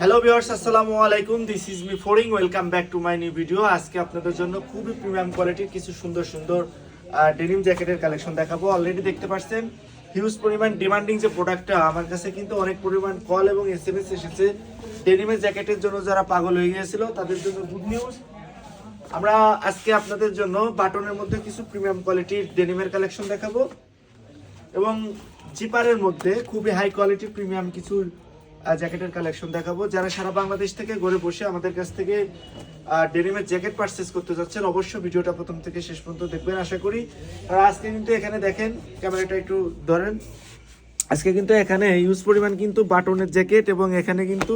Hello viewers আসসালামু আলাইকুম। This is me ফোরিং welcome back to my new video আজকে আপনাদের জন্য খুবই প্রিমিয়াম কোয়ালিটির কিছু সুন্দর সুন্দর ডেনিম জ্যাকেটের কালেকশন দেখাবো। অলরেডি দেখতে পাচ্ছেন হিউজ পরিমাণ ডিমান্ডিং যে প্রোডাক্টটা আমার কাছে কিন্তু অনেক পরিমাণ কল এবং এস এম এস এসেছে ডেনিমের জ্যাকেটের জন্য যারা পাগল হয়ে গিয়েছিল, তাদের জন্য গুড নিউজ আমরা আজকে আপনাদের জন্য বাটনের মধ্যে কিছু প্রিমিয়াম কোয়ালিটির ডেনিমের কালেকশন দেখাবো। এবং জিপারের মধ্যে খুবই হাই কোয়ালিটি প্রিমিয়াম কিছু জ্যাকেটের কালেকশন দেখাবো। যারা সারা বাংলাদেশ থেকে ঘরে বসে আমাদের কাছ থেকে ডেনিমের জ্যাকেট পারচেস করতে যাচ্ছেন, অবশ্যই ভিডিওটা প্রথম থেকে শেষ পর্যন্ত দেখবেন, আশা করি। আর আজকে কিন্তু এখানে দেখেন, ক্যামেরাটা একটু ধরেন। আজকে কিন্তু এখানে ইউজ পরিমাণ কিন্তু বাটনের জ্যাকেট এবং এখানে কিন্তু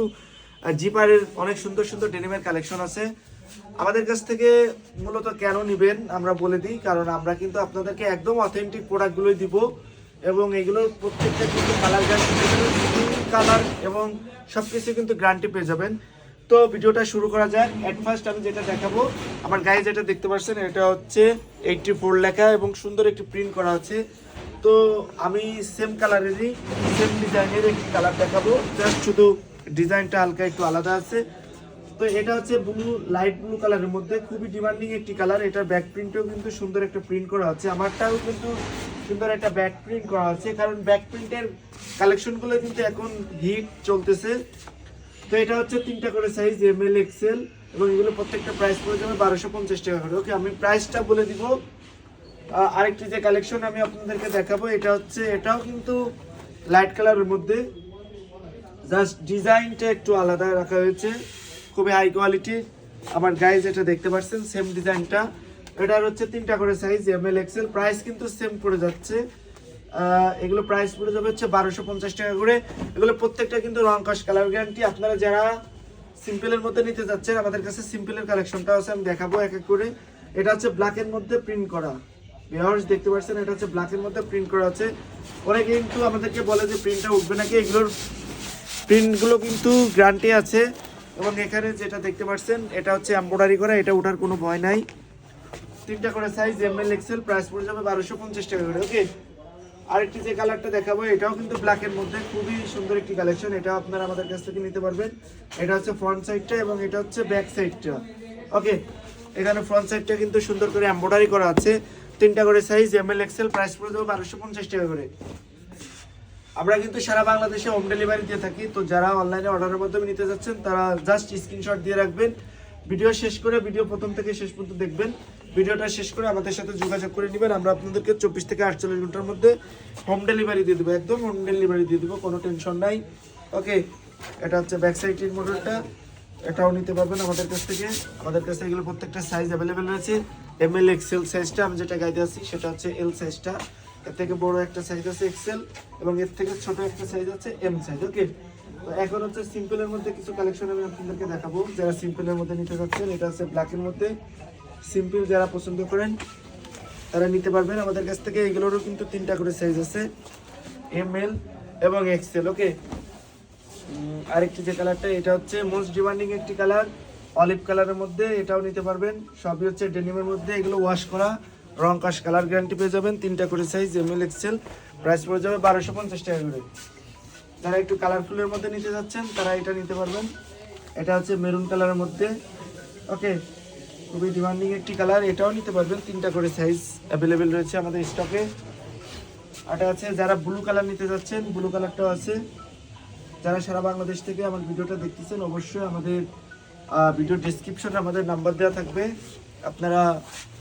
জিপারের অনেক সুন্দর সুন্দর ডেনিমের কালেকশন আছে। আমাদের কাছ থেকে মূলত কেন নিবেন আমরা বলে দিই, কারণ আমরা কিন্তু আপনাদেরকে একদম অথেন্টিক প্রোডাক্টগুলোই দিব। এবং এগুলোর প্রত্যেকটা কিন্তু কালার গ্যারান্টি কালার এবং সব কিছু কিন্তু গ্যারান্টি পেয়ে যাবেন। তো ভিডিওটা শুরু করা যাক। অ্যাট ফার্স্ট আমি যেটা দেখাবো, আমার গায়ে যেটা দেখতে পাচ্ছেন, এটা হচ্ছে এইটটি ফোর লেখা এবং সুন্দর একটি প্রিন্ট করা আছে। তো আমি সেম কালারেরই সেম ডিজাইনের একটি কালার দেখাবো। জাস্ট শুধু ডিজাইনটা হালকা একটু আলাদা আছে। তো এটা হচ্ছে ব্লু লাইট ব্লু কালারের মধ্যে। খুবই ডিমান্ডিং একটি কালার এটার ব্যাক প্রিন্টও কিন্তু সুন্দর একটা প্রিন্ট করা আছে আমারটাও কিন্তু সুন্দর একটা ব্যাক প্রিন্ট করা আছে কারণ ব্যাক প্রিন্টের কালেকশনগুলো কিন্তু এখন হিট চলতেছে। তো এটা হচ্ছে তিনটা করে সাইজ এম এল এক্সেল এবং এগুলো প্রত্যেকটা প্রাইস পড়ে যাবে বারোশো পঞ্চাশ টাকা করে। ওকে আমি প্রাইসটা বলে দিব। আরেকটি যে কালেকশন আমি আপনাদেরকে দেখাবো, এটা হচ্ছে, এটাও কিন্তু লাইট কালারের মধ্যে। জাস্ট ডিজাইনটা একটু আলাদা রাখা হয়েছে। খুবই হাই কোয়ালিটি আমার গাইজ এটা দেখতে পাচ্ছেন সেম ডিজাইনটা এটার হচ্ছে তিনটা করে size M L XL price কিন্তু সেম পড়ে যাচ্ছে। এগুলো প্রাইস পড়ে যাবে হচ্ছে বারোশো পঞ্চাশ টাকা করে। এগুলো প্রত্যেকটা কিন্তু রং কস কালার গ্যারান্টি আপনারা যারা সিম্পলের মধ্যে নিতে যাচ্ছেন, আমাদের কাছে সিম্পলের কালেকশনটা আছে, আমি দেখাবো এক এক করে। এটা হচ্ছে ব্ল্যাকের মধ্যে প্রিন্ট করা। ভিউয়ার্স দেখতে পাচ্ছেন, এটা হচ্ছে ব্ল্যাকের মধ্যে প্রিন্ট করা আছে। অনেকে কিন্তু আমাদেরকে বলে যে প্রিন্টটা উঠবে নাকি? এগুলোর প্রিন্টগুলো কিন্তু গ্যারান্টি আছে। এবং এখানে যেটা দেখতে পাচ্ছেন, এটা হচ্ছে এমব্রয়ডারি করা, এটা ওঠার কোনো ভয় নাই। তিনটা করে size M L XL price পড়ে যাবে বারোশো পঞ্চাশ টাকা করে ওকে আরেকটি যে কালারটা দেখাবো, এটাও কিন্তু ব্ল্যাকের মধ্যে, খুবই সুন্দর একটি কালেকশন এটা আপনারা আমাদের কাছ থেকে নিতে পারবেন। এটা হচ্ছে ফ্রন্ট সাইডটা এবং এটা হচ্ছে ব্যাক সাইডটা ওকে এখানে ফ্রন্ট সাইডটা কিন্তু সুন্দর করে এমব্রয়ডারি করা আছে। তিনটা করে size M L XL price পড়ে দেবো বারোশো পঞ্চাশ টাকা করে। আমরা কিন্তু সারা বাংলাদেশে হোম ডেলিভারি দিয়ে থাকি। তো যারা অনলাইনে অর্ডারের মাধ্যমে নিতে যাচ্ছেন, তারা জাস্ট স্ক্রিনশট দিয়ে রাখবেন। ভিডিও শেষ করে ভিডিও প্রথম থেকে শেষ পর্যন্ত দেখবেন। ভিডিওটা শেষ করে আমাদের সাথে যোগাযোগ করে নেবেন। আমরা আপনাদেরকে চব্বিশ থেকে আটচল্লিশ ঘণ্টার মধ্যে হোম ডেলিভারি দিয়ে দেবো। একদম হোম ডেলিভারি দিয়ে দেবো, কোনো টেনশন নাই। ওকে এটা হচ্ছে ব্যাক সাইডের মডেলটা এটাও নিতে পারবেন আমাদের কাছ থেকে। আমাদের কাছে এগুলো প্রত্যেকটা সাইজ অ্যাভেলেবেল রয়েছে। এম এল এক্সেল সাইজটা আমি যেটা গাইতে আছি, সেটা হচ্ছে এল সাইজটা এর থেকে বড় একটা সাইজ আছে এক্সেল এবং এর থেকে ছোট একটা সাইজ আছে এম সাইজ ওকে এখন হচ্ছে সিম্পলের মধ্যে কিছু কালেকশন আমি আপনাদেরকে দেখাবো। যারা সিম্পলের মধ্যে নিতে চাচ্ছেন, এটা হচ্ছে ব্ল্যাকের মধ্যে। সিম্পল যারা পছন্দ করেন, তারা নিতে পারবেন। আমাদের কাছ থেকে এগুলোরও কিন্তু তিনটা করে সাইজ আছে। এম এল এবং এক্সেল ওকে আরেকটি যে কালারটা এটা হচ্ছে মোস্ট ডিমান্ডিং একটি কালার অলিভ কালারের মধ্যে এটাও নিতে পারবেন। সবই হচ্ছে ডেনিমের মধ্যে। এগুলো ওয়াশ করা। রং কাশ কালার গ্যারান্টি পেয়ে যাবেন। তিনটা করে size M L XL price পড়ে যাবে বারোশো পঞ্চাশ টাকা করে। যারা একটু কালারফুলের মধ্যে নিতে যাচ্ছেন, তারা এটা নিতে পারবেন। এটা হচ্ছে মেরুন কালারের মধ্যে। ওকে খুবই ডিমান্ডিং একটি কালার এটাও নিতে পারবেন। তিনটা করে সাইজ অ্যাভেলেবেল রয়েছে আমাদের স্টকে এটা আছে, যারা ব্লু কালার নিতে যাচ্ছেন ব্লু কালারটাও আছে। যারা সারা বাংলাদেশ থেকে আমার ভিডিওটা দেখতেছেন, অবশ্যই আমাদের ভিডিও ডিসক্রিপশনে আমাদের নাম্বার দেওয়া থাকবে। আপনারা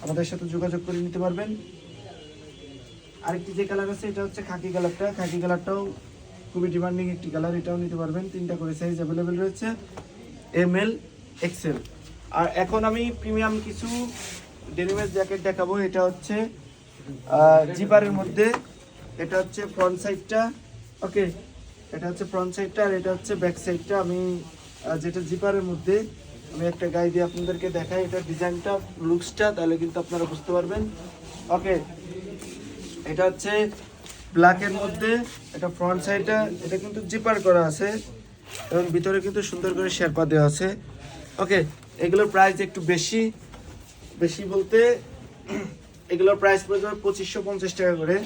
আমাদের সাথে যোগাযোগ করে নিতে পারবেন। আরেকটি যে কালার আছে, এটা হচ্ছে খাকি কালারটা খাকি কালারটাও খুবই ডিমান্ডিং একটি কালার এটাও নিতে পারবেন। তিনটা করে সাইজ অ্যাভেলেবেল রয়েছে। এম এল এক্সেল আর এখন আমি প্রিমিয়াম কিছু ডেনিমের জ্যাকেট দেখাবো। এটা হচ্ছে জিপারের মধ্যে। এটা হচ্ছে ফ্রন্ট সাইডটা ওকে এটা হচ্ছে ফ্রন্ট সাইডটা আর এটা হচ্ছে ব্যাক সাইডটা আমি যেটা জিপারের মধ্যে আমি একটা গাই দিয়ে আপনাদেরকে দেখাই এটা ডিজাইনটা লুকসটা তাহলে কিন্তু আপনারা বুঝতে পারবেন। ওকে এটা হচ্ছে ব্ল্যাকের মধ্যে, এটা ফ্রন্ট সাইডটা এটা কিন্তু জিপার করা আছে এবং ভিতরে কিন্তু সুন্দর করে শেরপা দেওয়া আছে। ওকে এগুলোর প্রাইস একটু বেশি বেশি বলতে, এগুলোর প্রাইস পড়ে যাবে পঁচিশশো পঞ্চাশ টাকা করে।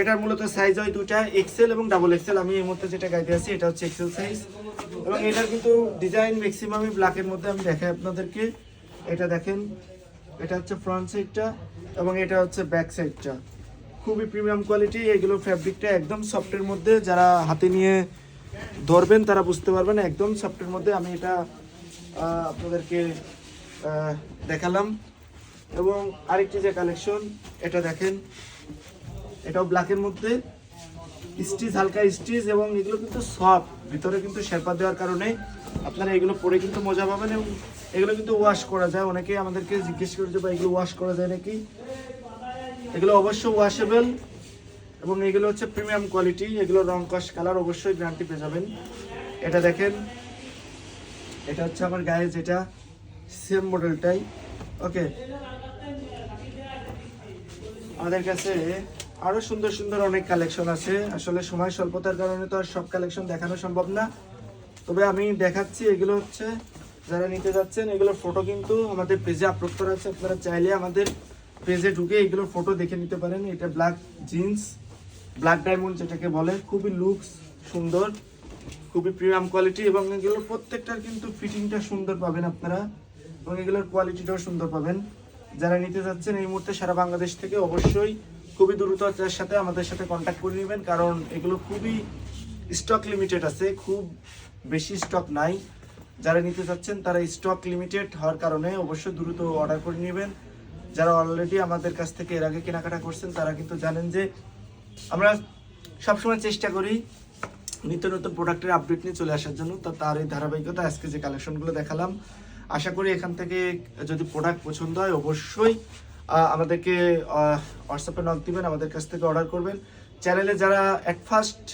এটার মূলত সাইজ হয় দুটা এক্সেল এবং ডাবল এক্সেল আমি এই মুহূর্তে যেটা গাইতে আছি, এটা হচ্ছে এক্সেল সাইজ এবং এটার কিন্তু ডিজাইন ম্যাক্সিমামই ব্ল্যাকের মধ্যে আমি দেখাই আপনাদেরকে। এটা দেখেন, এটা হচ্ছে ফ্রন্ট সাইডটা এবং এটা হচ্ছে ব্যাক সাইডটা খুবই প্রিমিয়াম কোয়ালিটি এগুলো ফ্যাব্রিকটা একদম সফটের মধ্যে যারা হাতে নিয়ে ধরবেন, তারা বুঝতে পারবেন, একদম সফটের মধ্যে আমি এটা আপনাদেরকে দেখালাম। এবং আরেকটি যে কালেকশন এটা দেখেন এটাও ব্ল্যাকের মধ্যে। স্টিচ, হালকা স্টিচ এবং এগুলো কিন্তু সফট ভিতরে কিন্তু শেরপা দেওয়ার কারণে আপনারা এগুলো পরে কিন্তু মজা পাবেন এবং এগুলো কিন্তু ওয়াশ করা যায়। অনেকে আমাদেরকে জিজ্ঞেস করে যে বা এগুলো ওয়াশ করা যায় নাকি? এগুলো অবশ্য ওয়াশেবল এবং এগুলো হচ্ছে প্রিমিয়াম কোয়ালিটি এগুলো রং, কস কালার অবশ্যই গ্যারান্টি পেয়ে যাবেন। এটা দেখেন। এটা হচ্ছে আমার গায়ে যেটা সেম মডেলটাই ওকে আমাদের কাছে আরও সুন্দর সুন্দর অনেক কালেকশন আছে। আসলে সময় স্বল্পতার কারণে তো আর সব কালেকশন দেখানো সম্ভব না। তবে আমি দেখাচ্ছি, এগুলো হচ্ছে যারা নিতে যাচ্ছেন, এগুলোর ফটো কিন্তু আমাদের পেজে আপলোড করা আছে। আপনারা চাইলে আমাদের পেজে ঢুকে এগুলোর ফটো দেখে নিতে পারেন। এটা ব্ল্যাক জিন্স ব্ল্যাক ডায়মন্ড যেটাকে বলে। খুবই লুকস সুন্দর, খুবই প্রিমিয়াম কোয়ালিটি এবং এগুলোর প্রত্যেকটার কিন্তু ফিটিংটা সুন্দর পাবেন আপনারা এবং এগুলোর কোয়ালিটিটাও সুন্দর পাবেন। যারা নিতে যাচ্ছেন, এই মুহূর্তে সারা বাংলাদেশ থেকে অবশ্যই খুবই দ্রুততার সাথে আমাদের সাথে কন্ট্যাক্ট করে নেবেন, কারণ এগুলো খুবই স্টক লিমিটেড আছে, খুব বেশি স্টক নাই। যারা নিতে চাচ্ছেন, তারা স্টক লিমিটেড হওয়ার কারণে অবশ্যই দ্রুত অর্ডার করে নেবেন। যারা অলরেডি আমাদের কাছ থেকে এর আগে কেনাকাটা করছেন, তারা কিন্তু জানেন যে আমরা সবসময় চেষ্টা করি নিত্য নতুন প্রোডাক্টের আপডেট নিয়ে চলে আসার জন্য। তো তার এই ধারাবাহিকতা, আজকে যে কালেকশনগুলো দেখালাম, আশা করি এখান থেকে যদি প্রোডাক্ট পছন্দ হয়, অবশ্যই আমাদেরকে হোয়াটসঅ্যাপে নক দিবেন, আমাদের কাছ থেকে অর্ডার করবেন। চ্যানেলে যারা অ্যাট ফার্স্ট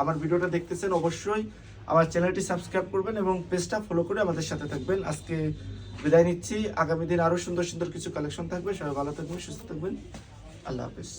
আমার ভিডিওটা দেখতেছেন, অবশ্যই আমার চ্যানেলটি সাবস্ক্রাইব করবেন এবং পেজটা ফলো করে আমাদের সাথে থাকবেন। আজকে বিদায় নিচ্ছি। আগামী দিন আরও সুন্দর সুন্দর কিছু কালেকশন থাকবে। সবাই ভালো থাকবেন, সুস্থ থাকবেন। আল্লাহ হাফিজ।